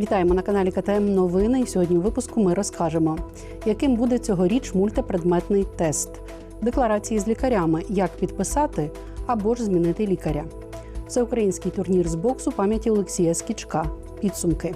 Вітаємо на каналі КТМ Новини. І сьогодні у випуску ми розкажемо, яким буде цьогоріч мультипредметний тест, декларації з лікарями, як підписати або ж змінити лікаря. Всеукраїнський турнір з боксу пам'яті Олексія Скічка. Підсумки.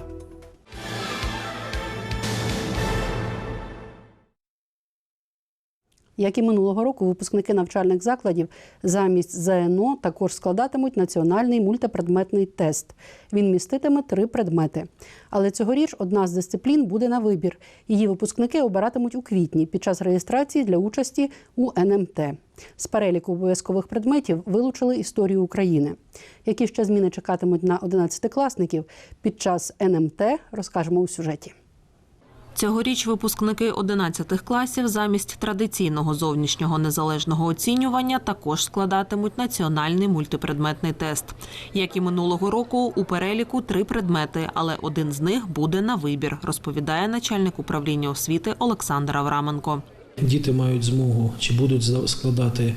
Як і минулого року, випускники навчальних закладів замість ЗНО також складатимуть національний мультипредметний тест. Він міститиме три предмети. Але цьогоріч одна з дисциплін буде на вибір. Її випускники обиратимуть у квітні під час реєстрації для участі у НМТ. З переліку обов'язкових предметів вилучили історію України. Які ще зміни чекатимуть на 11-класників під час НМТ, розкажемо у сюжеті. Цьогоріч випускники 11 класів замість традиційного зовнішнього незалежного оцінювання також складатимуть національний мультипредметний тест. Як і минулого року, у переліку три предмети, але один з них буде на вибір, розповідає начальник управління освіти Олександр Авраменко. Діти мають змогу чи будуть складати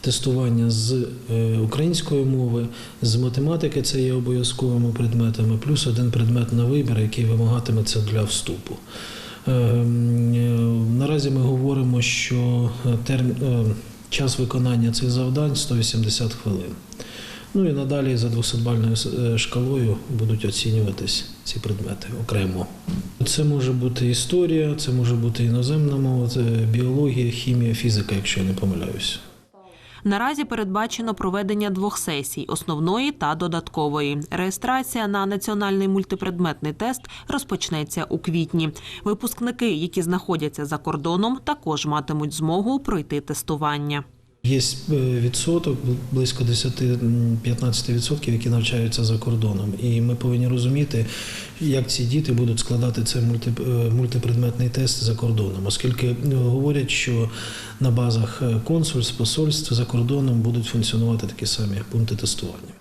тестування з е, української мови, з математики це є обов'язковими предметами, плюс один предмет на вибір, який вимагатиметься для вступу. Е, м, е, Наразі ми говоримо, що терм... е, час виконання цих завдань 180 хвилин. Ну і надалі за 200-бальною е, шкалою будуть оцінюватись ці предмети окремо. Це може бути історія, це може бути іноземна мова, біологія, хімія, фізика, якщо я не помиляюсь. Наразі передбачено проведення двох сесій основної та додаткової. Реєстрація на національний мультипредметний тест розпочнеться у квітні. Випускники, які знаходяться за кордоном, також матимуть змогу пройти тестування. Є е, відсоток, близько 10-15%, які навчаються за кордоном. І ми повинні розуміти, як ці діти будуть складати цей е, мультипредметний тест за кордоном, оскільки е, говорять, що на базах консульств, посольств за кордоном будуть функціонувати такі самі пункти тестування.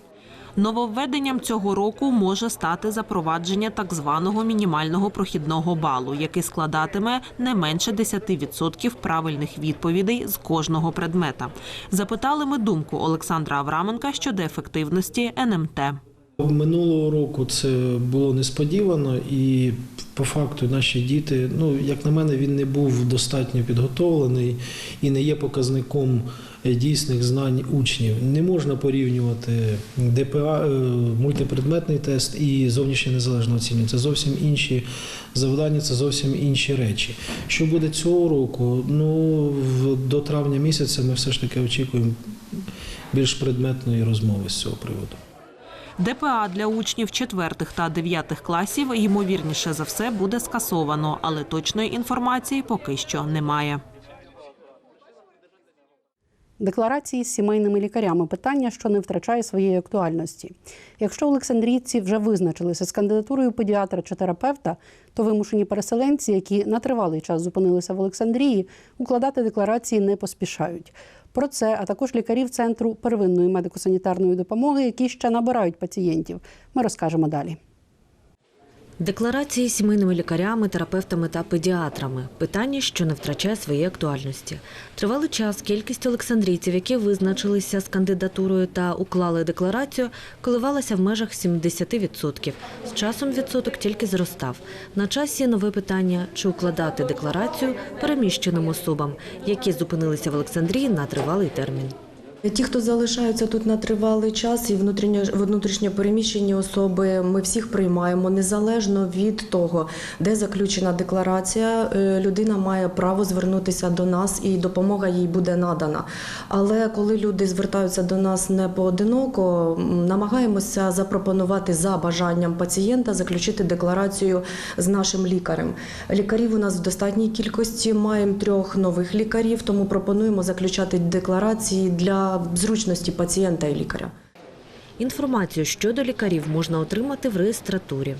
Нововведенням цього року може стати запровадження так званого мінімального прохідного балу, який складатиме не менше 10% правильних відповідей з кожного предмета. Запитали ми думку Олександра Авраменка щодо ефективності НМТ. Минулого року це було несподівано, і по факту наші діти, ну як на мене, він не був достатньо підготовлений і не є показником е, дійсних знань учнів. Не можна порівнювати ДПА, е, мультипредметний тест і зовнішнє незалежне оцінювання. Це зовсім інші завдання, це зовсім інші речі. Що буде цього року? Ну до травня місяця ми все ж таки очікуємо більш предметної розмови з цього приводу. ДПА для учнів четвертих та дев'ятих класів ймовірніше за все буде скасовано, але точної інформації поки що немає. Декларації з сімейними лікарями питання, що не втрачає своєї актуальності. Якщо олександрійці вже визначилися з кандидатурою педіатра чи терапевта, то вимушені переселенці, які на тривалий час зупинилися в Олександрії, укладати декларації не поспішають. Про це, а також лікарів центру первинної медико-санітарної допомоги, які ще набирають пацієнтів. Ми розкажемо далі. Декларації сімейними лікарями, терапевтами та педіатрами питання, що не втрачає своєї актуальності. Тривалий час кількість олександрійців, які визначилися з кандидатурою та уклали декларацію, коливалася в межах 70%. З часом відсоток тільки зростав. На часі нове питання: чи укладати декларацію переміщеним особам, які зупинилися в Олександрії на тривалий термін. Ті, хто залишаються тут на тривалий час і внутрішньо, переміщені особи, ми всіх приймаємо незалежно від того, де заключена декларація. е, Людина має право звернутися до нас, і допомога їй буде надана. Але коли люди звертаються до нас не поодиноко, намагаємося запропонувати за бажанням пацієнта заключити декларацію з нашим лікарем. Лікарів у нас в достатній кількості. Маємо трьох нових лікарів, тому пропонуємо заключати декларації для зручності пацієнта і лікаря. Інформацію щодо лікарів можна отримати в реєстратурі.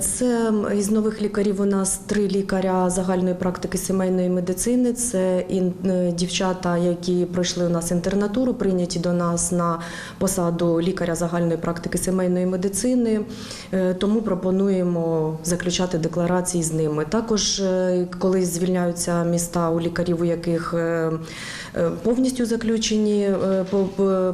Це із нових лікарів у нас три лікаря загальної практики сімейної медицини. Це е, дівчата, які пройшли у нас інтернатуру, прийняті до нас на посаду лікаря загальної практики сімейної медицини. Е, Тому пропонуємо заключати декларації з ними. Також, е, коли звільняються міста у лікарів, у яких повністю заключені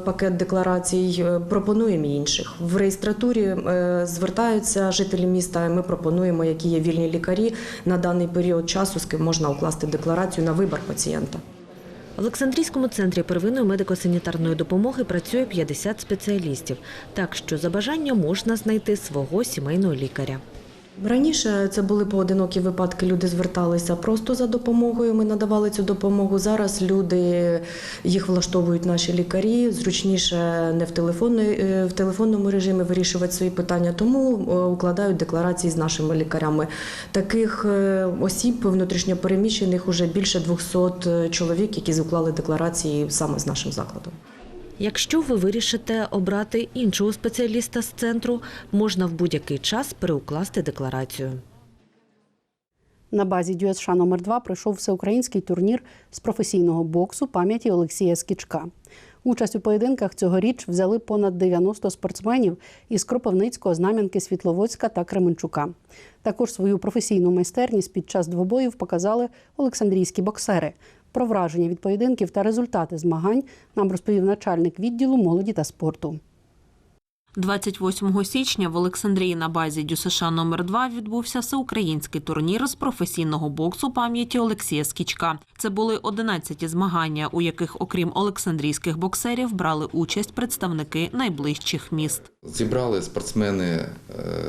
пакет декларацій, пропонуємо інших. В реєстратурі звертаються жителі міста, і ми пропонуємо, які є вільні лікарі на даний період часу, з ким можна укласти декларацію на вибір пацієнта. В Олександрійському центрі первинної медико-санітарної допомоги працює 50 спеціалістів, так що за бажанням можна знайти свого сімейного лікаря. Раніше це були поодинокі випадки. Люди зверталися просто за допомогою. Ми надавали цю допомогу. Зараз люди їх влаштовують наші лікарі. Зручніше не в е, в телефонному режимі вирішувати свої питання, тому е, укладають декларації з нашими лікарями. Таких е, осіб внутрішньопереміщених уже більше 200 чоловік, які уклали декларації саме з нашим закладом. Якщо ви вирішите обрати іншого спеціаліста з центру, можна в будь-який час переукласти декларацію. На базі ДЮСШ номер 2 пройшов всеукраїнський турнір з професійного боксу пам'яті Олексія Скічка. Участь у поєдинках цьогоріч взяли понад 90 спортсменів із Кропивницького, Знам'янки, Світловодська та Кременчука. Також свою професійну майстерність під час двобоїв показали олександрійські боксери. Про враження від поєдинків та результати змагань нам розповів начальник відділу молоді та спорту. 28 січня в Олександрії на базі ДЮСШ номер 2 відбувся всеукраїнський турнір з професійного боксу пам'яті Олексія Скічка. Це були 11 змагання, у яких, окрім олександрійських боксерів, брали участь представники найближчих міст. Зібрали спортсмени е,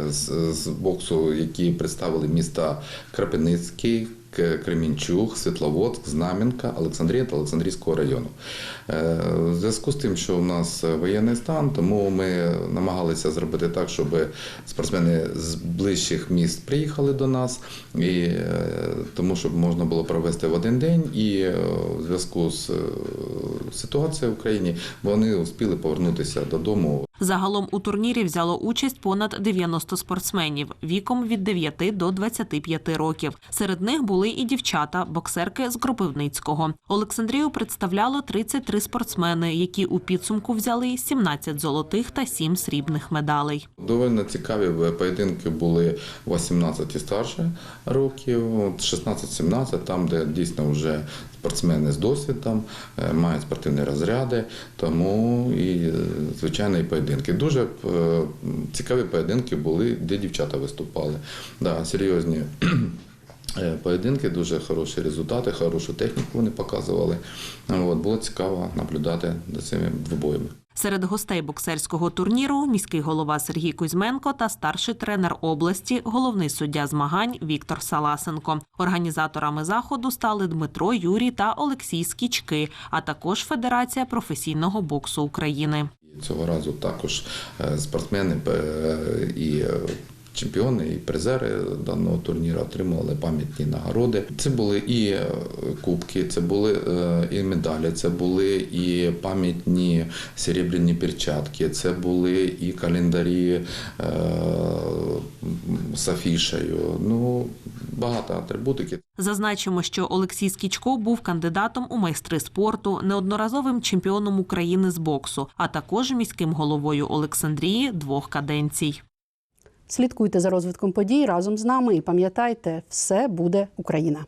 з, боксу, які представили міста Крапивницький, К- Кремінчуг, Світловодськ, Знам'янка, Олександрія та Олександрійського району. Е, В зв'язку з тим, що у нас воєнний стан, тому ми намагалися зробити так, щоб спортсмени з ближчих міст приїхали до нас, і е, тому щоб можна було провести в один день. І е, в зв'язку з ситуацією в Україні вони успіли повернутися додому Загалом у турнірі взяло участь понад 90 спортсменів віком від 9 до 25 років. Серед них були і дівчата, боксерки з Кропивницького. Олександрію представляло 33 спортсмени, які у підсумку взяли 17 золотих та 7 срібних медалей. Довольно цікаві поєдинки були 18 і старше років, от 16-17, там, де дійсно вже спортсмени з досвідом, е, мають спортивні розряди, тому і е, звичайно і поєдинки. Дуже е, цікаві поєдинки були, де дівчата виступали. Да, серйозні. е, Поєдинки, дуже хороші результати, хорошу техніку вони показували. От, було цікаво наблюдати за цими двобоями. Серед гостей боксерського турніру міський голова Сергій Кузьменко та старший тренер області, головний суддя змагань Віктор Саласенко. Організаторами заходу стали Дмитро Юрій та Олексій Скічки, а також Федерація професійного боксу України. Цього разу також е, спортсмени е, і е, чемпіони, і призери даного турніру отримували пам'ятні нагороди. Це були і е, кубки, це були е, і медалі, це були і пам'ятні серебряні перчатки, це були і календарі е, з афішею. Ну, багато атрибутики. Зазначимо, що Олексій Скічко був кандидатом у майстри спорту, неодноразовим чемпіоном України з боксу, а також міським головою Олександрії двох каденцій. Слідкуйте за розвитком подій разом з нами і пам'ятайте, все буде Україна.